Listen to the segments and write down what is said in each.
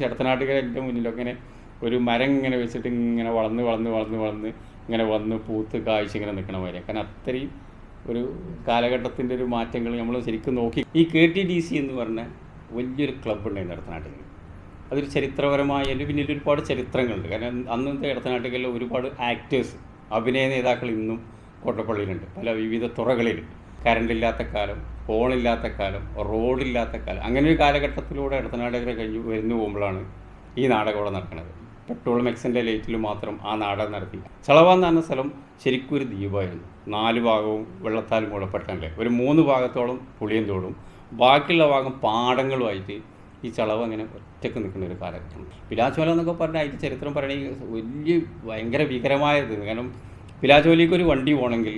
ചേട്ടത്തനാട്ടുകാർ എന്റെ മുന്നിലൊക്കെ ഇങ്ങനെ ഒരു മരം ഇങ്ങനെ വെച്ചിട്ട് ഇങ്ങനെ വളർന്ന് വളർന്ന് വളർന്ന് വളർന്ന് ഇങ്ങനെ വന്ന് പൂത്ത് കാഴ്ച ഇങ്ങനെ നിൽക്കണ മാതിരി കാരണം അത്രയും ഒരു കാലഘട്ടത്തിന്റെ ഒരു മാറ്റങ്ങൾ നമ്മൾ ശരിക്കും നോക്കി. ഈ കെ ടി ഡി സി എന്ന് പറഞ്ഞ വലിയൊരു ക്ലബ്ബ് ഉണ്ടായിരുന്നു ഇടത്തനാട്ടിൽ അതൊരു ചരിത്രപരമായ പിന്നിൽ ഒരുപാട് ചരിത്രങ്ങളുണ്ട്. കാരണം അന്നത്തെ ഇടത്തനാട്ടുകളിൽ ഒരുപാട് ആക്ടേഴ്സ് അഭിനയ നേതാക്കൾ ഇന്നും കോട്ടപ്പള്ളിയിലുണ്ട്. പല വിവിധ തുറകളിൽ കറണ്ട് ഇല്ലാത്ത കാലം ഫോണില്ലാത്ത കാലം റോഡില്ലാത്ത കാലം അങ്ങനെ ഒരു കാലഘട്ടത്തിലൂടെ ഇടത്തനാട്ടുകരെ കഴിഞ്ഞു വരുന്നു പോകുമ്പോഴാണ് ഈ നാടകം ഇവിടെ നടക്കുന്നത്. പെട്രോൾ മെക്സിന്റെ ലൈറ്റിൽ മാത്രം ആ നാടകം നടത്തി ചളവ എന്ന് പറഞ്ഞ സ്ഥലം ശരിക്കും ഒരു ദ്വീപായിരുന്നു. നാല് ഭാഗവും വെള്ളത്താൽ മൂടപ്പെട്ടല്ലേ ഒരു മൂന്ന് ഭാഗത്തോളം പുളിയും തോടും. ബാക്കിയുള്ള ഭാഗം പാടങ്ങളുമായിട്ട് ഈ ചളവ് അങ്ങനെ ഒറ്റയ്ക്ക് നിൽക്കുന്ന ഒരു കാലഘട്ടം പിലാച്ചോല എന്നൊക്കെ പറഞ്ഞാൽ അതിന്റെ ചരിത്രം പറയണമെങ്കിൽ വലിയ ഭയങ്കര ഭീകരമായത്. കാരണം പിലാച്ചോലിക്ക് ഒരു വണ്ടി പോകണമെങ്കിൽ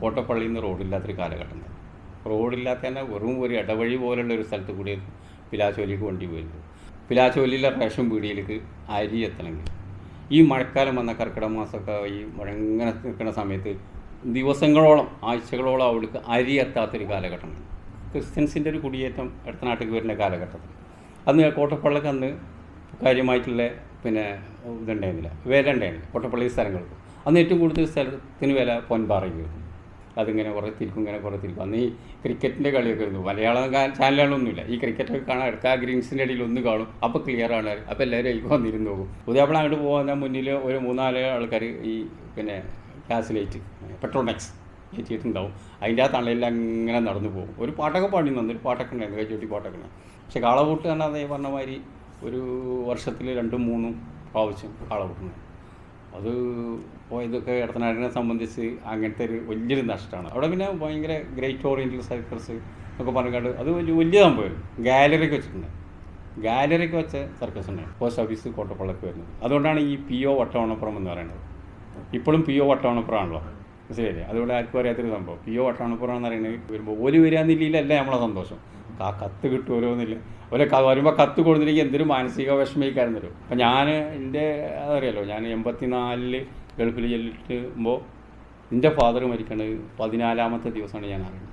കോട്ടപ്പള്ളിയിൽ നിന്ന് റോഡില്ലാത്തൊരു കാലഘട്ടം റോഡില്ലാത്ത തന്നെ വെറും ഒരു ഇടവഴി പോലുള്ള ഒരു സ്ഥലത്ത് കൂടി പിലാച്ചോലിക്ക് വണ്ടി പോയിരുന്നു. പിലാച്ചോലിയിലെ റേഷൻ പീടിയിലേക്ക് അരി എത്തണമെങ്കിൽ. ഈ മഴക്കാലം വന്ന കർക്കിടക മാസമൊക്കെ ഈ മുഴങ്ങനെ നിൽക്കുന്ന സമയത്ത് ദിവസങ്ങളോളം ആഴ്ചകളോളം അവൾക്ക് അരി എത്താത്തൊരു കാലഘട്ടമാണ് ക്രിസ്ത്യൻസിന്റെ ഒരു കുടിയേറ്റം അടുത്ത നാട്ടിൽ വരുന്ന കാലഘട്ടത്തിൽ. അന്ന് കോട്ടപ്പള്ളിക്ക് അന്ന് കാര്യമായിട്ടുള്ള പിന്നെ ഇതുണ്ടായിരുന്നില്ല വില ഉണ്ടായിരുന്നില്ല. കോട്ടപ്പള്ളി സ്ഥലങ്ങൾക്ക്. അന്ന് ഏറ്റവും കൂടുതൽ സ്ഥലത്തിന് വില പൊൻപാറയ്ക്കായിരുന്നു അതിങ്ങനെ കുറേ ഇങ്ങനെ കുറേ തിരിക്കും. അന്ന് ഈ ക്രിക്കറ്റിന്റെ കളിയൊക്കെ ഇരുന്നു മലയാളം ചാനലുകളൊന്നുമില്ല. ഈ ക്രിക്കറ്റൊക്കെ കാണാൻ എടുക്കുക ഗ്രീൻസിന്റെ ഇടയിൽ ഒന്ന് കാണും. അപ്പോൾ ക്ലിയർ ആണ്. അപ്പോൾ എല്ലാവരും അതിൽ വന്നിരുന്ന് നോക്കും ഉദയപ്പോൾ അങ്ങോട്ട് പോകുന്ന മുന്നിൽ ഒരു മൂന്നാൽ ആൾക്കാർ ഈ പിന്നെ ഗ്യാസ് ലൈറ്റ് പെട്രോണിക്സ് കയറ്റിയിട്ടുണ്ടാവും അതിന്റെ ആ തണലിൽ അങ്ങനെ നടന്നു പോകും. ഒരു പാട്ടൊക്കെ പാടി ഒരു പാട്ടൊക്കെ ഉണ്ടായിരുന്നു. കൈച്ചോട്ടി പാട്ടൊക്കെ. ഉണ്ടായിരുന്നു കാളവൂട്ട് തന്നെ അതേ പറഞ്ഞ മാതിരി ഒരു വർഷത്തിൽ രണ്ടും മൂന്നും പ്രാവശ്യം കാളപൂട്ടുണ്ട് അത് പോയതൊക്കെ ഇടത്തനാടിനെ സംബന്ധിച്ച് അങ്ങനത്തെ ഒരു വലിയൊരു നഷ്ടമാണ്. അവിടെ പിന്നെ ഭയങ്കര ഗ്രേറ്റ് ഓറിയന്റൽ സർക്കസ് ഒക്കെ പറഞ്ഞിട്ട് അത് വലിയ വലിയ സംഭവമായിരുന്നു ഗാലറിക്ക് വെച്ചിട്ടുണ്ട്. ഗാലറിക്ക് വെച്ച സർക്കസ് ഉണ്ട് പോസ്റ്റ് ഓഫീസ് കോട്ടപ്പള്ളക്ക് വരുന്നത്. അതുകൊണ്ടാണ് ഈ പി ഒ വട്ടവണപ്പുറം എന്ന് പറയുന്നത്. ഇപ്പോഴും പി ഒ വട്ടവണപ്പുറം ആണല്ലോ മനസ്സിലായില്ലേ? അതുകൊണ്ട് ആർക്കും അറിയാത്തൊരു സംഭവം. പി ഒ വട്ടവണപ്പുറം എന്ന് പറയുന്നത് വരുമ്പോൾ ഒരു വരാന്നില്ലല്ല നമ്മളെ സന്തോഷം. ആ കത്ത് കിട്ടുമല്ലോ എന്നില്ല അവരെ വരുമ്പോൾ കത്ത് കൊടുത്തില്ലെങ്കിൽ എന്തൊരു മാനസിക വിഷമിക്കാരുന്നു വരും അപ്പം ഞാൻ എന്റെ അതറിയാലോ ഞാൻ എൺപത്തിനാലിൽ ഗൾഫിൽ ചെല്ലിട്ടുമ്പോൾ എന്റെ ഫാദർ മരിക്കണത് പതിനാലാമത്തെ ദിവസമാണ് ഞാൻ അറിയുന്നത്.